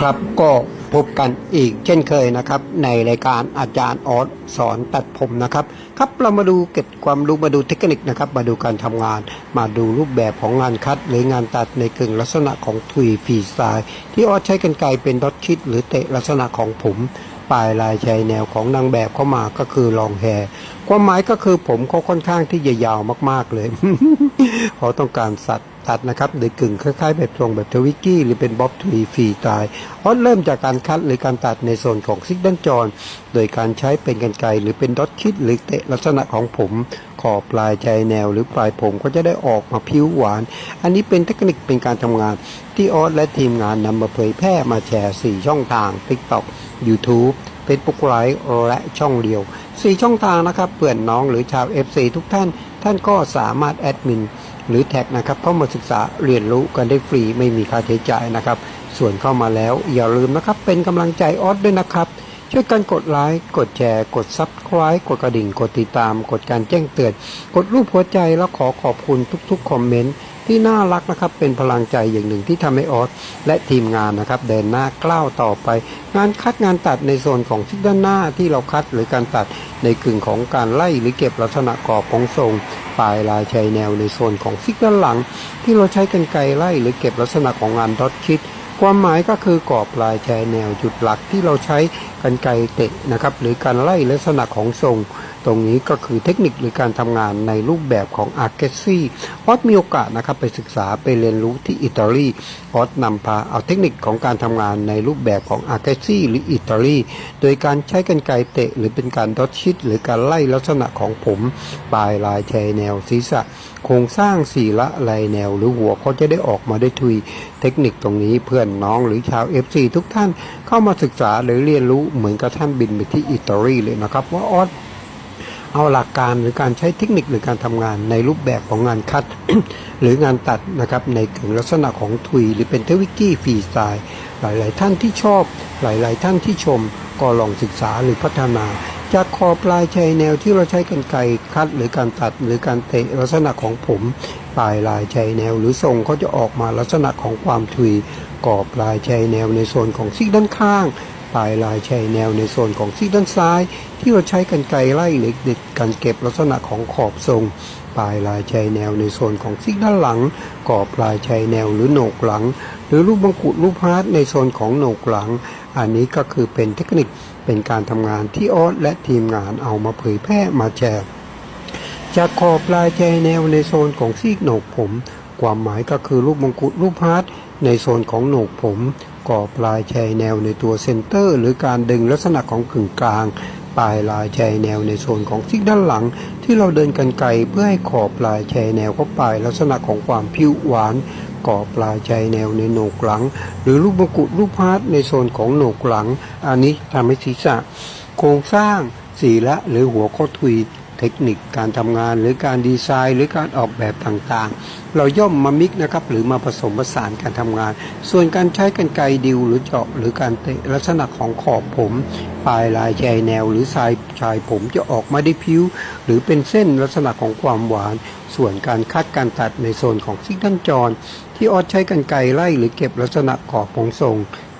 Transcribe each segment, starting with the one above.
ครับก็พบกันอีกเช่นเคยนะครับ ในรายการอาจารย์ออสสอนตัดผมนะครับครับเรามาดูเก็บความรู้มาดูเทคนิคนะครับ มาดูการทำงาน มาดูรูปแบบของงานคัด หรืองานตัดในกึ่งลักษณะของทุยฟีสไตล์ที่ออสใช้กันไกรเป็นดอทคิด หรือเตะลักษณะของผมปลายลายชายแนวของนางแบบเข้ามาก็คือลองแฮความหมายก็คือผมเขาค่อนข้างที่จะยาวมากๆเลยเขาต้องการสัตว์ ตัดนะครับโดยกึ่งคล้ายๆแบบทรงแบบทวิกกี้หรือเป็นบ๊อบทวีฟรีตายเพราะเริ่มจากการคัดหรือการตัดในโซนของซิกดันจอนโดยการใช้เป็นกันไกหรือเป็นดอทคิดหรือเตะลักษณะของผมขอบปลายชายแนวหรือปลายผมก็จะได้ออกมาผิวหวาน อันนี้เป็นเทคนิคเป็นการทำงานที่ออสและทีมงานนำมาเผยแพร่มาแชร์ 4 ช่องทาง TikTok YouTube เฟซบุ๊กไลฟ์และช่องเดียว 4 ช่องทางนะครับเพื่อนน้องหรือชาว FC ทุกท่าน ท่านก็สามารถแอดมิน หรือแท็กนะครับเข้ามาศึกษาเรียนรู้กันได้ฟรีไม่มีค่าใช้จ่ายนะครับ ส่วนเข้ามาแล้วอย่าลืมนะครับ เป็นกำลังใจออสด้วยนะครับ ช่วยกันกดไลค์กดแชร์กดซับสไคร b e กดกระดิ่ง กดติดตาม กดการแจ้งเตือน กดรูปหัวใจแล้วขอขอบคุณทุกๆคอมเมนต์ที่น่ารักนะครับเป็นพลังใจอย่างหนึ่งที่ทำให้ออสและทีมงานนะครับ เดินหน้ากล้าวต่อไป งานคัดงานตัดในโซนของซิกด้านหน้าที่เราคัดหรือการตัดในกึ่งของการไล่หรือเก็บลักษณะกรอบของทรง ปลายลายชายแนวในโซนของซิกด้านหลัง ที่เราใช้กันไกลไล่หรือเก็บลักษณะของงานดอทคิด ความหมายก็คือกรอบลายชายแนวจุดหลักที่เราใช้กันไกลเตะนะครับหรือการไล่ลักษณะของทรง ตรงนี้ก็คือเทคนิคหรือการทำงานในรูปแบบของอาร์เกซี่ออสมีโอกาสนะครับไปศึกษาไปเรียนรู้ที่อิตาลีออสนำพาเอาเทคนิคของการทำงานในรูปแบบของอาร์เกซี่หรืออิตาลีโดยการใช้กันไกรเตะ หรือเป็นการดอทชิด หรือการไล่ลักษณะของผม ปลายลายชายแนวศีรษะ โครงสร้างสี่ละลายแนว หรือหัวเขาจะได้ออกมาได้ทุยเทคนิคตรงนี้เพื่อนน้องหรือชาว FC ทุกท่านเข้ามาศึกษาหรือเรียนรู้เหมือนกับท่านบินไปที่อิตาลีเลยนะครับว่าออส เอาหลักการหรือการใช้เทคนิคหรือการทำงานในรูปแบบของงานคัด หรืองานตัดนะครับในกึ่งลักษณะของทุย หรือเป็นเทวิกี้ฟรีสไตล์หลาย ๆ ท่านที่ชอบ หลาย ๆ ท่านที่ชม ก็ลองศึกษาหรือพัฒนา จากคอปลายชายแนวที่เราใช้กันไกคัด หรือการตัดหรือการเตะลักษณะของผม ปลายลายชายแนว หรือทรงก็จะออกมาลักษณะของความทุยกรอบปลายชายแนวในโซนของซีกด้านข้าง ปลายลายชายแนวในโซนของซีกด้านซ้าย ที่เราใช้กันไกรไล่หรือเด็ดการเก็บลักษณะของขอบทรง ปลายลายชายแนวในโซนของซีกด้านหลังกรอบปลายชายแนวหรือโหนกหลัง หรือรูปบังกุฎรูปฮาร์ดในโซนของโหนกหลัง อันนี้ก็คือเป็นเทคนิคเป็นการทำงานที่ออสและทีมงานเอามาเผยแพร่มาแชร์จากขอบปลายชายแนวในโซนของซีกโหนกผม ความหมายก็คือรูปมงกุฎรูปฮาร์ดในโซนของโหนกผม กอบปลายชายแนวในตัวเซนเตอร์ หรือการดึงลักษณะของกึ่งกลาง ปลายลายชายแนวในโซนของซีกด้านหลัง ที่เราเดินกันไกลเพื่อให้ขอบปลายชายแนวเข้าปลายลักษณะของความผิวหวานกอบปลายชายแนวในโหนกหลัง หรือรูปมกุฎรูปฮาร์ดในโซนของโหนกหลัง อันนี้ทำให้ศีรษะ โครงสร้างสีละหรือหัวข้อทุย ทคนิคการทำงานหรือการดีไซน์ หรือการออกแบบต่างๆ เราย่อมมามิกนะครับหรือมาผสมผสานการทำงาน ส่วนการใช้กันไกดิวหรือเจาะหรือการเตะลักษณะของขอบผม ปลายลายชายแนว หรือชายชายผมจะออกมาได้ผิว หรือเป็นเส้นลักษณะของความหวาน ส่วนการคัดการตัดในโซนของซิกด้นจรที่ออดใช้กันไกไล่หรือเก็บลักษณะขอบของทรง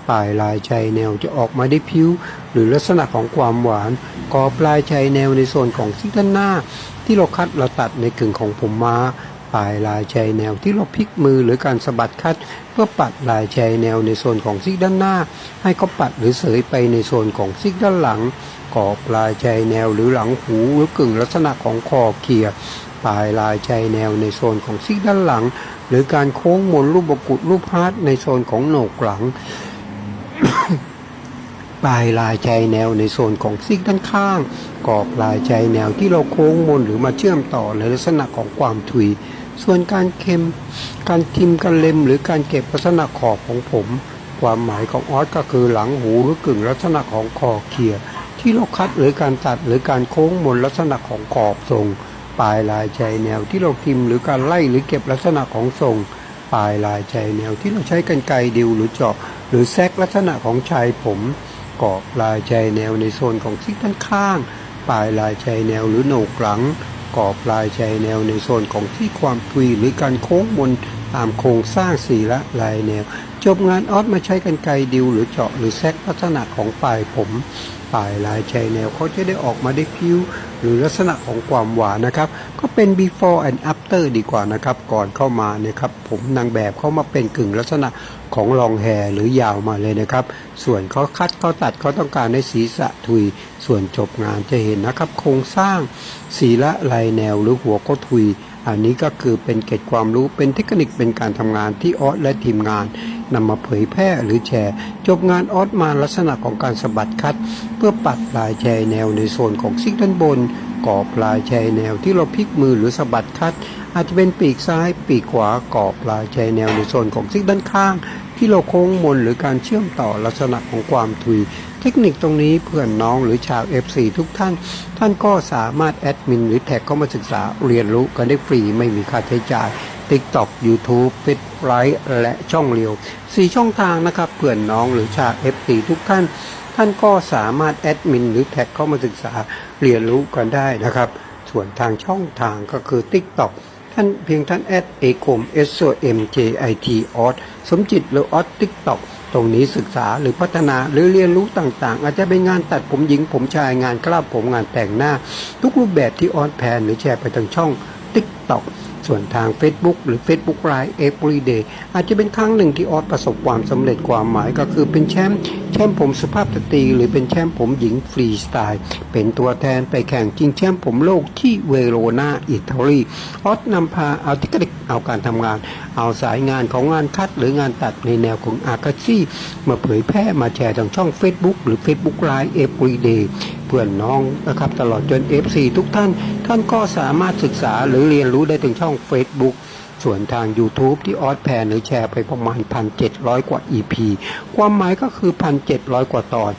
ปลายลายชายแนวจะออกมาได้ผิว หรือลักษณะของความหวานกอปลายชายแนวในโซนของซิกด้านหน้า ที่เราคัดเราตัดในกึ่งของผมมาปลายลายชายแนวที่เราพลิกมือหรือการสะบัดคัด เพื่อปัดลายชายแนวในโซนของซิกด้านหน้า ให้เขาปัดหรือเสยไปในโซนของซิกด้านหลังกอบปลายชายแนวหรือหลังหูหรือกึ่งลักษณะของคอเขียปลายลายชายแนวในโซนของซิกด้านหลัง หรือการโค้งมนรูปบกุฎรูปฮาร์ดในโซนของโหนกหลัง ปลายลายชายแนวในโซนของซีกด้านข้าง กรอบลายชายแนวที่เราโค้งมนหรือมาเชื่อมต่อในลักษณะของความถุย ส่วนการเค็ม การทิมการเล็ม หรือการเก็บลักษณะขอบของผม ความหมายของออสก็คือหลังหูหรือกึ่งลักษณะของคอเขียที่เราคัดหรือการตัดหรือการโค้งมนลักษณะของขอบทรง ปลายลายชายแนวที่เราทิมหรือการไล่หรือเก็บลักษณะของทรง ปลายลายชายแนวที่เราใช้กันไกรดิวหรือเจาะ รือแซกลักษณะของชายผมกรอบลายชายแนวในโซนของซีกด้านข้าง ปลายลายชายแนวหรือโหนกหลังกรอบลายชายแนวในโซนของที่ความทุยหรือการโค้งมนตามโครงสร้างสีละลายแนว จบงานออสมาใช้กันไกดิวหรือเจาะหรือแซกลักษณะของปลายผมปลายลายชายแนวเขาจะได้ออกมาได้ผิวหรือลักษณะของความหวานนะครับ ก็เป็น before and after ดีกว่านะครับ ก่อนเข้ามาเนี่ยครับผมนางแบบเข้ามาเป็นกึ่งลักษณะของลองแฮหรือยาวมาเลยนะครับ ส่วนเขาคัดเขาตัดเขาต้องการให้ศีรษะทุย ส่วนจบงานจะเห็นนะครับ โครงสร้างสีละลายแนวหรือหัวก็ทุย อันนี้ก็คือเป็นเกร็ดความรู้เป็นเทคนิคเป็นการทำงานที่ออสและทีมงาน นำมาเผยแพร่หรือแชร์ จบงานออสมาลักษณะของการสะบัดคัด เพื่อปัดลายแชร์แนวในโซนของซิกด้านบนกรอบลายแชร์แนวที่เราพลิกมือหรือสะบัดคัด อาจจะเป็นปีกซ้ายปีกขวากรอบลายแชร์แนวในโซนของซิกด้านข้าง ที่เราโค้งมนหรือการเชื่อมต่อลักษณะของความทุย เทคนิคตรงนี้เพื่อนน้องหรือชาว FC ทุกท่าน ท่านก็สามารถแอดมินหรือแท็กเข้ามาศึกษาเรียนรู้กันได้ฟรีไม่มีค่าใช้จ่าย TikTok YouTube f a c e b o o k และช่องเรียว4ช่องทางนะครับเพื่อนน้องหรือชาว FC ทุกท่าน ท่านก็สามารถแอดมินหรือแท็กเข้ามาศึกษาเรียนรู้กันได้นะครับ ส่วนทางช่องทางก็คือ TikTok ท่านเพียงท่านแอดเอกม S O M J I T ออสสมจิตหรือออสทิกต็อกตรงนี้ศึกษาหรือพัฒนาหรือเรียนรู้ต่างๆ อาจจะเป็นงานตัดผมหญิงผมชายงานกล้าผมงานแต่งหน้า ทุกรูปแบบที่ออสแพนหรือแชร์ไปทางช่อง TikTok ส่วนทาง Facebook หรือ Facebook Live Everyday อาจจะเป็นครั้งหนึ่งที่ออสประสบความสำเร็จความหมายก็คือเป็นแชมป์แชมป์ผมสุภาพสตรีหรือเป็นแชมป์ผมหญิงฟรีสไตล์ เป็นตัวแทนไปแข่งชิงแชมป์ผมโลกที่เวโรนาอิตาลีออสนำพาเอาเทคนิคเอาการทำงาน เอาสายงานของงานคัดหรืองานตัดในแนวของอากาซี่มาเผยแพร่มาแชร์ทางช่อง Facebook หรือ Facebook Live Everyday เพื่อนน้องนะครับตลอดจน FC ทุกท่าน ท่านก็สามารถศึกษาหรือเรียนรู้ได้ถึงช่อง Facebook ส่วนทาง YouTube ที่ออสแพนหรือแชร์ไปประมาณ 1,700 กว่า EP ความหมายก็คือ 1,700 กว่าตอน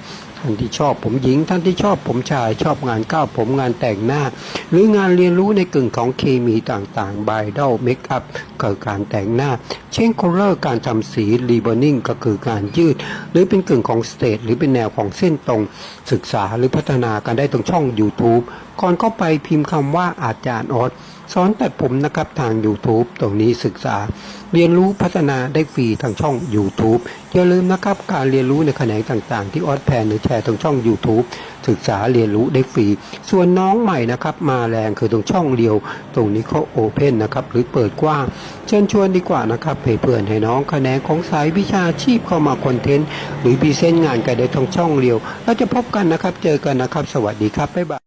านที่ชอบผมหญิง ท่านที่ชอบผมชาย ชอบงานก้าวผมงานแต่งหน้า หรืองานเรียนรู้ในกึ่งของเคมีต่างๆบายดอลเมคอัพก็การแต่งหน้า เช่นโคลเลอร์การทำสีรีบอนิ่งก็คือการยืด หรือเป็นกึ่งของสเตทหรือเป็นแนวของเส้นตรง ศึกษาหรือพัฒนากันได้ตรงช่อง YouTube ก่อนเข้าไปพิมพ์คำว่าอาจารย์ออส สอนตัดผมนะครับทาง YouTube ตรงนี้ศึกษา เรียนรู้พัฒนาได้ฟรีทางช่อง YouTube อย่าลืมนะครับการเรียนรู้ในแขนงต่างๆ ที่ออสแพนหรือแชร์ตรงช่อง YouTube ศึกษาเรียนรู้ได้ฟรี ส่วนน้องใหม่นะครับมาแรงคือตรงช่องเดียว ตรงนี้เขาโอเพนนะครับหรือเปิดกว้าง เชิญชวนดีกว่านะครับเพื่อนให้น้องแขนงของสายวิชาชีพเข้ามาคอนเทนต์หรือพรีเซนต์งานกันได้ทางช่องเดียวเราจะพบกันนะครับเจอกันนะครับ สวัสดีครับบ๊ายบาย